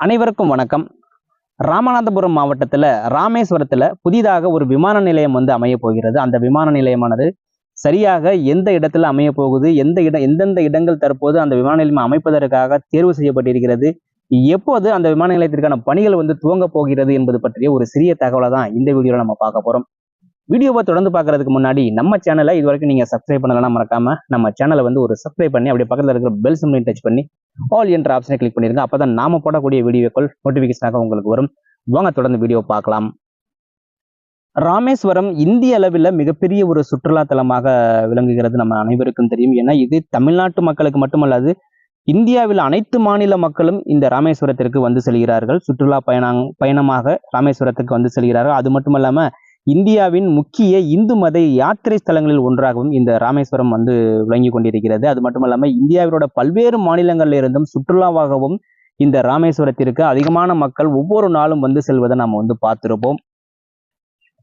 அனைவருக்கும் வணக்கம். ராமநாதபுரம் மாவட்டத்தில் ராமேஸ்வரத்தில் புதிதாக ஒரு விமான நிலையம் வந்து அமைய போகிறது. அந்த விமான நிலையமானது சரியாக எந்த இடத்துல அமைய போகுது எந்த இடம் எந்தெந்த இடங்கள் தற்போது அந்த விமான நிலையம் அமைப்பதற்காக தேர்வு செய்யப்பட்டிருக்கிறது எப்போது அந்த விமான நிலையத்திற்கான பணிகள் வந்து துவங்க போகிறது என்பது பற்றிய ஒரு சிறிய தகவலை தான் இந்த வீடியோவில் நம்ம பார்க்க போகிறோம் வீடியோவை தொடர்ந்து பார்க்கறதுக்கு முன்னாடி நம்ம சேனலை இது வரைக்கும் நீங்கள் சப்ஸ்கிரைப் பண்ணலாம் மறக்காம நம்ம சேனலை வந்து ஒரு சப்ஸ்கிரைப் பண்ணி அப்படியே பக்கத்தில் இருக்கிற பெல் சிம்லையும் டச் பண்ணி ஆல் என்ற ஆப்ஷனை கிளிக் பண்ணிருங்க. அப்பதான் நாம போடக்கூடிய வீடியோக்கள் நோட்டிபிகேஷனாக உங்களுக்கு வரும். வாங்க தொடர்ந்து வீடியோ பார்க்கலாம். ராமேஸ்வரம் இந்திய அளவில் மிகப்பெரிய ஒரு சுற்றுலா தலமாக விளங்குகிறது நம்ம அனைவருக்கும் தெரியும். ஏன்னா இது தமிழ்நாட்டு மக்களுக்கு மட்டுமல்லாது இந்தியாவில் அனைத்து மாநில மக்களும் இந்த ராமேஸ்வரத்திற்கு வந்து செல்கிறார்கள். சுற்றுலா பயணம் பயணமாக ராமேஸ்வரத்துக்கு வந்து செல்கிறார்கள். அது மட்டுமல்லாம இந்தியாவின் முக்கிய இந்து மத யாத்திரை ஸ்தலங்களில் ஒன்றாகவும் இந்த ராமேஸ்வரம் வந்து விளங்கி கொண்டிருக்கிறது. அது மட்டுமல்லாம இந்தியாவினோட பல்வேறு மாநிலங்களில் இருந்தும் சுற்றுலாவாகவும் இந்த ராமேஸ்வரத்திற்கு அதிகமான மக்கள் ஒவ்வொரு நாளும் வந்து செல்வதை நாம் வந்து பார்த்திருப்போம்.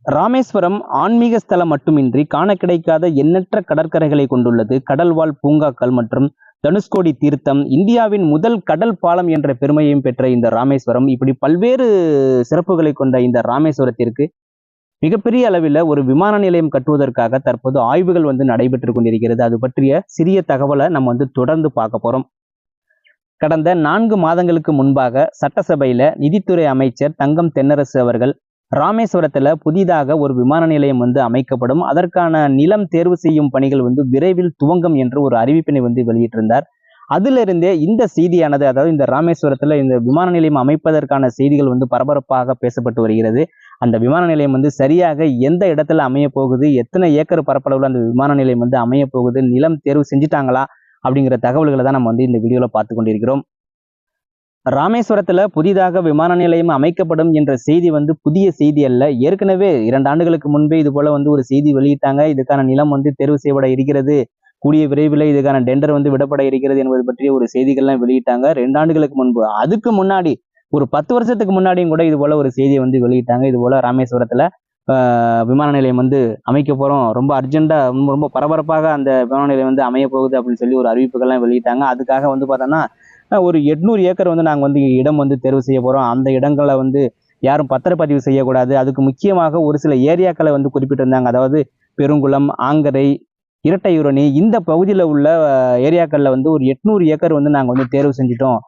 ராமேஸ்வரம் ஆன்மீக ஸ்தலம் மட்டுமின்றி காண கிடைக்காத எண்ணற்ற கடற்கரைகளை கொண்டுள்ளது. கடல்வாழ் பூங்காக்கள் மற்றும் தனுஷ்கோடி தீர்த்தம் இந்தியாவின் முதல் கடல் பாலம் என்ற பெருமையும் பெற்ற இந்த ராமேஸ்வரம் இப்படி பல்வேறு சிறப்புகளை கொண்ட இந்த ராமேஸ்வரத்திற்கு மிகப்பெரிய அளவில் ஒரு விமான நிலையம் கட்டுவதற்காக தற்போது ஆய்வுகள் வந்து நடைபெற்று கொண்டிருக்கிறது. அது பற்றிய சிறிய தகவலை நம்ம வந்து தொடர்ந்து பார்க்க போறோம். கடந்த நான்கு மாதங்களுக்கு முன்பாக சட்டசபையில நிதித்துறை அமைச்சர் தங்கம் தென்னரசு அவர்கள் ராமேஸ்வரத்துல புதிதாக ஒரு விமான நிலையம் வந்து அமைக்கப்படும். அதற்கான நிலம் தேர்வு செய்யும் பணிகள் வந்து விரைவில் துவங்கும் என்று ஒரு அறிவிப்பினை வந்து வெளியிட்டிருந்தார். அதிலிருந்தே இந்த செய்தியானது அதாவது இந்த ராமேஸ்வரத்துல இந்த விமான நிலையம் அமைப்பதற்கான செய்திகள் வந்து பரபரப்பாக பேசப்பட்டு வருகிறது. அந்த விமான நிலையம் வந்து சரியாக எந்த இடத்துல அமைய போகுது எத்தனை ஏக்கர் பரப்பளவில் அந்த விமான நிலையம் வந்து அமைய போகுது நிலம் தேர்வு செஞ்சுட்டாங்களா? அப்படிங்கிற தகவல்களை தான் நம்ம வந்து இந்த வீடியோல பார்த்து கொண்டிருக்கிறோம். ராமேஸ்வரத்துல புதிதாக விமான நிலையம் அமைக்கப்படும் என்ற செய்தி வந்து புதிய செய்தி அல்ல. ஏற்கனவே இரண்டு ஆண்டுகளுக்கு முன்பே இது போல வந்து ஒரு செய்தி வெளியிட்டாங்க. இதுக்கான நிலம் வந்து தேர்வு செய்யப்பட இருக்கிறது. கூடிய விரைவில் இதுக்கான டெண்டர் வந்து விடப்பட இருக்கிறது என்பது பற்றிய ஒரு செய்திகள்லாம் வெளியிட்டாங்க. ரெண்டு ஆண்டுகளுக்கு முன்பு. அதுக்கு முன்னாடி ஒரு பத்து வருஷத்துக்கு முன்னாடியும் கூட இது போல ஒரு செய்தியை வந்து வெளியிட்டாங்க. இது போல ராமேஸ்வரத்துல விமான நிலையம் வந்து அமைக்க போறோம். ரொம்ப அர்ஜென்ட்டாக ரொம்ப ரொம்ப பரபரப்பாக அந்த விமான நிலையம் வந்து அமைய போகுது அப்படின்னு சொல்லி ஒரு அறிவிப்புகள்லாம் வெளியிட்டாங்க. அதுக்காக வந்து பார்த்தோன்னா ஒரு எட்நூறு ஏக்கர் வந்து நாங்கள் வந்து இடம் வந்து தேர்வு செய்ய போறோம். அந்த இடங்களை வந்து யாரும் பத்திரப்பதிவு செய்யக்கூடாது. அதுக்கு முக்கியமாக ஒரு சில ஏரியாக்களை வந்து குறிப்பிட்டிருந்தாங்க. அதாவது பெருங்குளம் ஆங்கரை இரட்டையுரணி இந்த பகுதியில் உள்ள ஏரியாக்களில் வந்து ஒரு எட்நூறு ஏக்கர் வந்து நாங்கள் வந்து தேர்வு செஞ்சிட்டோம்.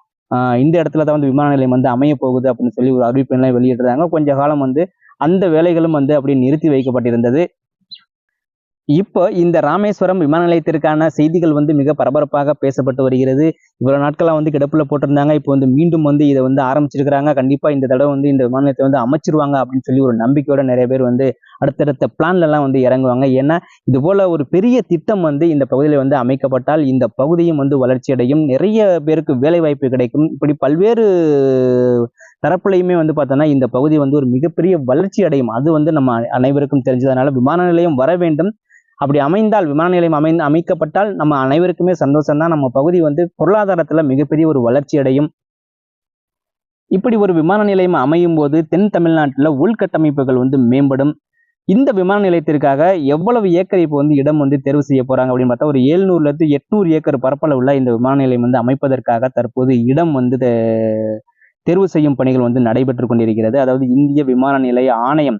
இந்த இடத்துல தான் வந்து விமான நிலையம் வந்து அமைய போகுது அப்படின்னு சொல்லி ஒரு அறிவிப்பெல்லாம் வெளியிட்டிருந்தாங்க கொஞ்ச காலம் வந்து அந்த வேலைகளும் வந்து அப்படி நிறுத்தி வைக்கப்பட்டிருந்தது. இப்போ இந்த ராமேஸ்வரம் விமான நிலையத்திற்கான செய்திகள் வந்து மிக பரபரப்பாக பேசப்பட்டு வருகிறது. இவ்வளவு நாட்களாக வந்து கிடப்புல போட்டிருந்தாங்க. இப்போ வந்து மீண்டும் வந்து இதை வந்து ஆரம்பிச்சிருக்கிறாங்க. கண்டிப்பா இந்த தடவை வந்து இந்த விமான நிலையத்தை வந்து அமைச்சிருவாங்க அப்படின்னு சொல்லி ஒரு நம்பிக்கையோட நிறைய பேர் வந்து அடுத்தடுத்த பிளான்ல எல்லாம் வந்து இறங்குவாங்க. ஏன்னா இது போல ஒரு பெரிய திட்டம் வந்து இந்த பகுதியில் வந்து அமைக்கப்பட்டால் இந்த பகுதியும் வந்து வளர்ச்சி அடையும். நிறைய பேருக்கு வேலை வாய்ப்பு கிடைக்கும். இப்படி பல்வேறு தரப்புலையுமே வந்து பார்த்தோன்னா இந்த பகுதி வந்து ஒரு மிகப்பெரிய வளர்ச்சி அடையும். அது வந்து நம்ம அனைவருக்கும் தெரிஞ்சதுனால விமான நிலையம் வர வேண்டும். அப்படி அமைந்தால் விமான நிலையம் அமை அமைக்கப்பட்டால் நம்ம அனைவருக்குமே சந்தோஷம் தான் நம்ம பகுதி வந்து பொருளாதாரத்தில் மிகப்பெரிய ஒரு வளர்ச்சி அடையும். இப்படி ஒரு விமான நிலையம் அமையும் போது தென் தமிழ்நாட்டில் உள்கட்டமைப்புகள் வந்து மேம்படும். இந்த விமான நிலையத்திற்காக எவ்வளவு ஏக்கர் இப்போ வந்து இடம் வந்து தேர்வு செய்ய போறாங்க அப்படின்னு பார்த்தா ஒரு ஏழ்நூறுல இருந்து எட்நூறு ஏக்கர் பரப்பளவுள்ள இந்த விமான நிலையம் வந்து அமைப்பதற்காக தற்போது இடம் வந்து தேர்வு செய்யும் பணிகள் வந்து நடைபெற்று கொண்டிருக்கிறது. அதாவது இந்திய விமான நிலைய ஆணையம்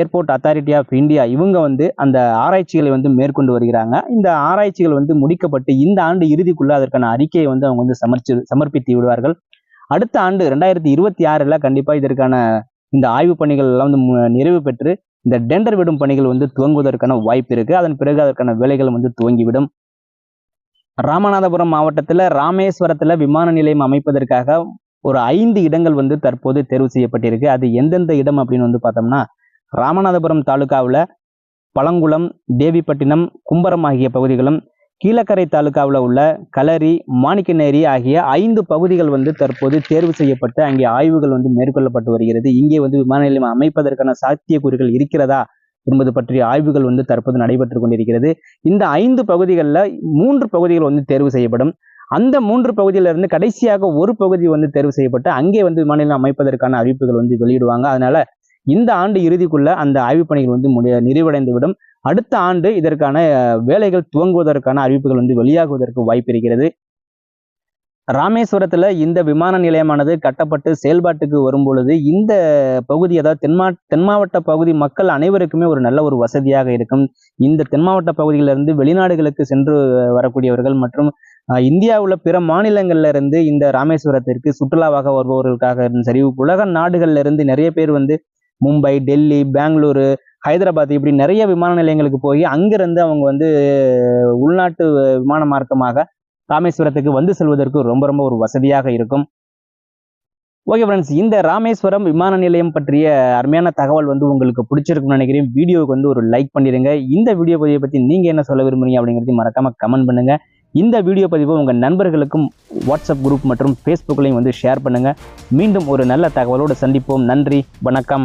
ஏர்போர்ட் அத்தாரிட்டி ஆஃப் இந்தியா இவங்க வந்து அந்த ஆராய்ச்சிகளை வந்து மேற்கொண்டு வருகிறாங்க. இந்த ஆராய்ச்சிகள் வந்து முடிக்கப்பட்டு இந்த ஆண்டு இறுதிக்குள்ள அதற்கான அறிக்கையை வந்து அவங்க வந்து சமர்ச்சி சமர்ப்பித்து விடுவார்கள். அடுத்த ஆண்டு ரெண்டாயிரத்தி இருபத்தி ஆறில் கண்டிப்பாக இதற்கான இந்த ஆய்வு பணிகள் எல்லாம் வந்து நிறைவு பெற்று இந்த டெண்டர் விடும் பணிகள் வந்து துவங்குவதற்கான வாய்ப்பு இருக்குது அதன் பிறகு அதற்கான வேலைகள் வந்து துவங்கிவிடும். ராமநாதபுரம் மாவட்டத்தில் ராமேஸ்வரத்தில் விமான நிலையம் அமைப்பதற்காக ஒரு ஐந்து இடங்கள் வந்து தற்போது தேர்வு செய்யப்பட்டிருக்கு. அது எந்தெந்த இடம் அப்படின்னு வந்து பார்த்தோம்னா ராமநாதபுரம் தாலுகாவில் பழங்குளம் தேவிப்பட்டினம் கும்பரம் ஆகிய பகுதிகளும் கீழக்கரை தாலுகாவில் உள்ள களரி மாணிக்கநேரி ஆகிய ஐந்து பகுதிகள் வந்து தற்போது தேர்வு செய்யப்பட்டு அங்கே ஆய்வுகள் வந்து மேற்கொள்ளப்பட்டு வருகிறது. இங்கே வந்து விமான நிலையம் அமைப்பதற்கான சாத்தியக்கூறுகள் இருக்கிறதா என்பது பற்றிய ஆய்வுகள் வந்து தற்போது நடைபெற்று கொண்டிருக்கிறது. இந்த ஐந்து பகுதிகளில் மூன்று பகுதிகள் வந்து தேர்வு செய்யப்படும். அந்த மூன்று பகுதியிலிருந்து கடைசியாக ஒரு பகுதி வந்து தேர்வு செய்யப்பட்டு அங்கே வந்து விமான நிலையம் அமைப்பதற்கான அறிவிப்புகள் வந்து வெளியிடுவாங்க. அதனால இந்த ஆண்டு இறுதிக்குள்ள அந்த ஆய்வுப் பணிகள் வந்து முடிய நிறைவடைந்து விடும் அடுத்த ஆண்டு இதற்கான வேலைகள் துவங்குவதற்கான அறிவிப்புகள் வந்து வெளியாகுவதற்கு வாய்ப்பு இருக்கிறது. ராமேஸ்வரத்துல இந்த விமான நிலையமானது கட்டப்பட்டு செயல்பாட்டுக்கு வரும் பொழுது இந்த பகுதி அதாவது தென்மா தென் மாவட்ட பகுதி மக்கள் அனைவருக்குமே ஒரு நல்ல ஒரு வசதியாக இருக்கும். இந்த தென் மாவட்ட பகுதியிலிருந்து வெளிநாடுகளுக்கு சென்று வரக்கூடியவர்கள் மற்றும் அஹ், பிற மாநிலங்கள்ல இருந்து இந்த ராமேஸ்வரத்திற்கு சுற்றுலாவாக வருபவர்களுக்காக சரி உலக நாடுகள்ல இருந்து நிறைய பேர் வந்து மும்பை டெல்லி பெங்களூரு ஹைதராபாத் இப்படி நிறைய விமான நிலையங்களுக்கு போய் அங்கிருந்து அவங்க வந்து உள்நாட்டு விமான மார்க்கமாக ராமேஸ்வரத்துக்கு வந்து செல்வதற்கு ரொம்ப ரொம்ப ஒரு வசதியாக இருக்கும். ஓகே ஃப்ரெண்ட்ஸ் இந்த ராமேஸ்வரம் விமான நிலையம் பற்றிய அருமையான தகவல் வந்து உங்களுக்கு பிடிச்சிருக்கும்னு நினைக்கிறேன். வீடியோவுக்கு வந்து ஒரு லைக் பண்ணிடுங்க. இந்த வீடியோ பதிவை பற்றி நீங்கள் என்ன சொல்ல விரும்புறீங்க அப்படிங்கிறதையும் மறக்காமல் கமெண்ட் பண்ணுங்கள் இந்த வீடியோ பதிவை உங்கள் நண்பர்களுக்கும் வாட்ஸ்அப் குரூப் மற்றும் ஃபேஸ்புக்லையும் வந்து ஷேர் பண்ணுங்கள் மீண்டும் ஒரு நல்ல தகவலோடு சந்திப்போம். நன்றி வணக்கம்.